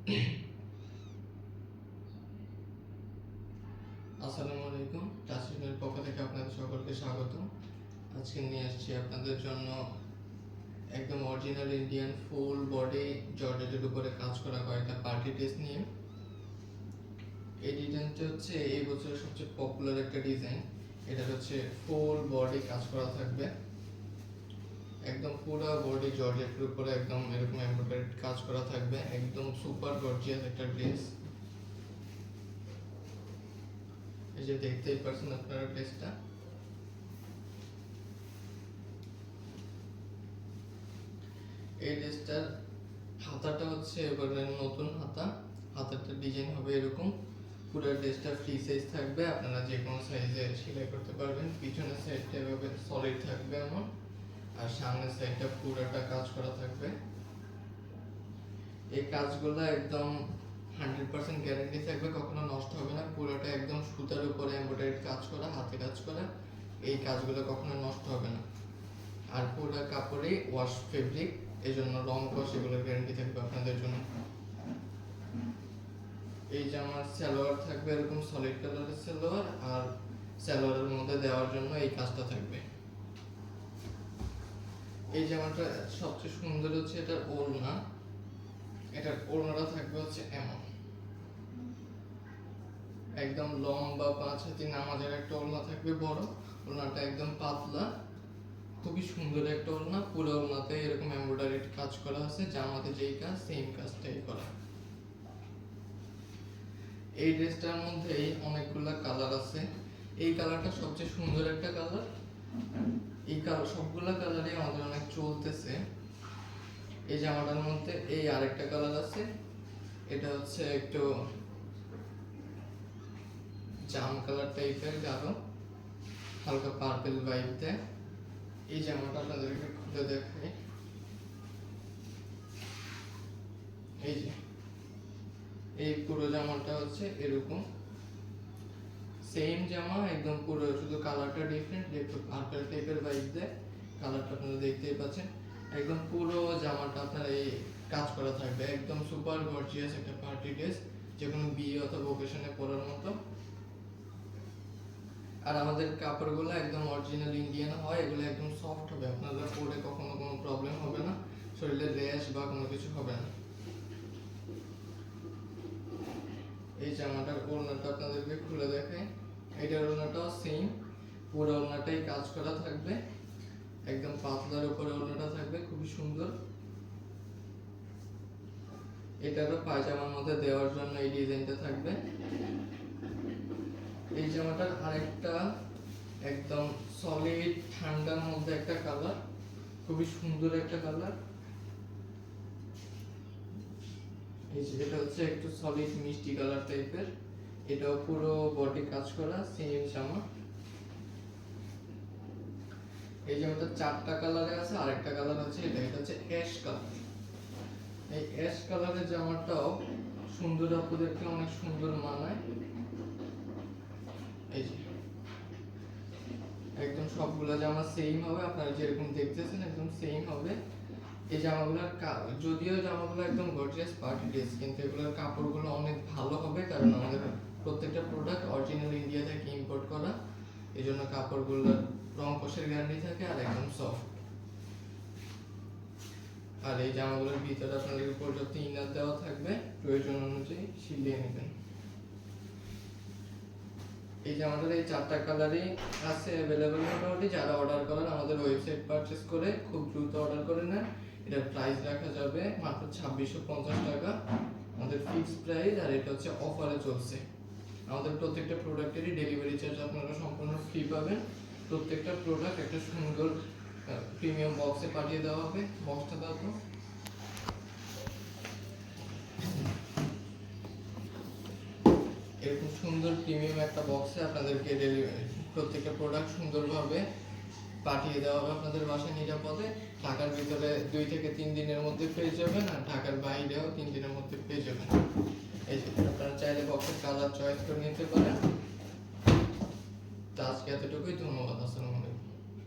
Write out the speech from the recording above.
আসসালামু আলাইকুম। তাসিমের পক্ষ থেকে আপনাদের সকলকে স্বাগত আজকে নিয়ে আসছি আপনাদের জন্য একদম অরিজিনাল ইন্ডিয়ান ফুল বডি জর্জেটের উপরে কাজ করা কয়েকটা পার্টি ড্রেস নিয়ে। এই ডিজাইনটা হচ্ছে এই বছরের সবচেয়ে পপুলার একটা ডিজাইন এটা হচ্ছে ফুল বডি কাজ করা থাকবে। একদম পুরো বডি জর্জেটের উপরে একদম এরকম এমব্রয়ডারি কাজ করা থাকবে। একদম সুপার গর্জিয়াস একটা ড্রেস এই যে দেখতেই পাচ্ছেন আপনারা ড্রেসটা এই ড্রেসটার হাতাটা হচ্ছে এবারে নতুন হাতা। হাতাটা ডিজাইন হবে এরকম। পুরো ড্রেসটা ফ্রি সাইজ থাকবে। আপনারা যে কোনো সাইজে সেলাই করতে পারবেন। পিছনের সাইডটা এভাবে সলিড থাকবে এমন। আর সামনের সাইডটা কাজ করা থাকবে। এই কাজগুলো একদম হান্ড্রেড পার্সেন্ট থাকবে, কখনো নষ্ট হবে না। পুরোটা একদম সুতার উপরে কাজ করা, হাতে কাজ করা, এই কাজগুলো কখনো নষ্ট হবে না। আর পুরো কাপড়ে ওয়াশ ফেব্রিক এই জন্য রং কষ এগুলোর গ্যারান্টি থাকবে আপনাদের জন্য। এই জামার সালোয়ার থাকবে এরকম সলিড কালারের সালোয়ার, আর সালোয়ারের মধ্যে দেওয়ার জন্য এই কাজটা থাকবে। এই জামাটা সবচেয়ে সুন্দর হচ্ছে এটার ওড়না। এটার ওড়নাটা থাকবে হচ্ছে এমন। একদম লম্বা পাঁচ হাতি নামাজের একটা ওড়না থাকবে বড়। ওড়নাটা একদম পাতলা। খুবই সুন্দর একটা ওড়না। পুরো ওড়নাতে এরকম এমব্রয়ডারি কাজ করা আছে। জামাতে যেই কাজ সেম কাজটাই করা। এই ড্রেসটার মধ্যেই অনেকগুলা কালার আছে। এই কালারটা সবচেয়ে সুন্দর একটা কালার এই কালার সবগুলা কালারই আমাদের অনেক চলতেছে। এই জামাটার মধ্যে এই আরেকটা কালার আছে। এটা হচ্ছে একটু জাম কালার টাইপের গাঢ়। হালকা পার্পেল ভাইব দেয় এই জামাটা আপনাদেরকে খুলে দেখাই। এই যে। এই পুরো জামাটা হচ্ছে এরকম। সেম জামা, একদম পুরো শুধু কালারটা ডিফারেন্ট একটু পার্পল টাইপের ভাইব দেয়। কালারটা আপনারা দেখতেই পাচ্ছেন। একদম পুরো জামাটা আপনার এই কাজ করা থাকবে। একদম সুপার গর্জিয়াস একটা পার্টি ড্রেস যে কোনো বিয়ে অথবা ওকেশনে পরার মতো। আর আমাদের কাপড়গুলো একদম অরিজিনাল ইন্ডিয়ান হয়, এগুলো একদম সফট হবে। আপনারা পরে কখনো কোনো প্রবলেম হবে না। শরীরে র্যাশ বা কোনো কিছু হবে না। এই জামাটার ওড়নাটা আপনাদেরকে খুলে দেখাই। এটার ওড়নাটাও সেম পুরো ওড়নাটাই কাজ করা থাকবে। একদম পাতলার উপরে ওড়নাটা থাকবে, খুবই সুন্দর। এটারও পায়জামার মধ্যে দেওয়ার জন্য এই ডিজাইনটা থাকবে। এই জামাটার আরেকটা একদম সলিড ঠান্ডার মধ্যে একটা কালার খুবই সুন্দর একটা কালার এই যে এটা হচ্ছে একটু সলিড মিষ্টি কালার টাইপের এটাও পুরো বডি কাজ করা সেম। জামা এই জামাটা চারটা কালারে আছে, আরেকটা কালার আছে এটা এটা হচ্ছে অ্যাশ কালার এই অ্যাশ কালারের জামাটাও সুন্দর আপুদেরকে অনেক সুন্দর মানায়। এই যে। একদম সবগুলো জামা সেম হবে, আপনারা যেরকম দেখতেছেন একদম সেম হবে। এই জামাগুলোর যদিও জামাগুলো একদম গর্জিয়াস পার্টি ড্রেস কিন্তু এগুলোর কাপড়গুলো অনেক ভালো হবে, কারণ আমাদের প্রত্যেকটা প্রোডাক্ট অরিজিনাল ইন্ডিয়া থেকে ইম্পোর্ট করা। এই জন্য কাপড়গুলোর রং কষের গ্যারান্টি থাকে আর একদম সফট আর এই জামাগুলোর ভিতরে আপনাদের পর্যাপ্ত ইনার দেওয়া থাকবে। প্রয়োজন অনুযায়ী সিলিয়ে নেবেন। এই জামাটার এই চারটা কালারই আছে অ্যাভেলেবেল মোটামুটি। যারা অর্ডার করেন, আমাদের ওয়েবসাইট পারচেস করে খুব দ্রুত অর্ডার করে নেন। এটার প্রাইস রাখা যাবে মাত্র ছাব্বিশশো পঞ্চাশ টাকা। আমাদের ফিক্সড প্রাইস আর এটা হচ্ছে অফারে চলছে। আমাদের প্রত্যেকটা প্রোডাক্টেরই ডেলিভারি চার্জ আপনারা সম্পূর্ণ ফ্রি পাবেন। প্রত্যেকটা প্রোডাক্ট একটা সুন্দর প্রিমিয়াম বক্সে পাঠিয়ে দেওয়া হবে। বক্সটা তো। এরকম সুন্দর প্রিমিয়াম একটা বক্সে আপনাদেরকে ডেলিভারি প্রত্যেকটা প্রোডাক্ট সুন্দরভাবে পাঠিয়ে দেওয়া হবে আপনাদের বাসায় নিরাপদে। ঢাকার ভিতরে দুই থেকে তিন দিনের মধ্যে পেয়ে যাবেন আর ঢাকার বাইরেও তিন দিনের মধ্যে পেয়ে যাবেন এই যে আপনারা চাইলে বক্সের কালার চয়েস করে নিতে পারেন। তো আজকে এতটুকুই। ধন্যবাদ। আসসালাম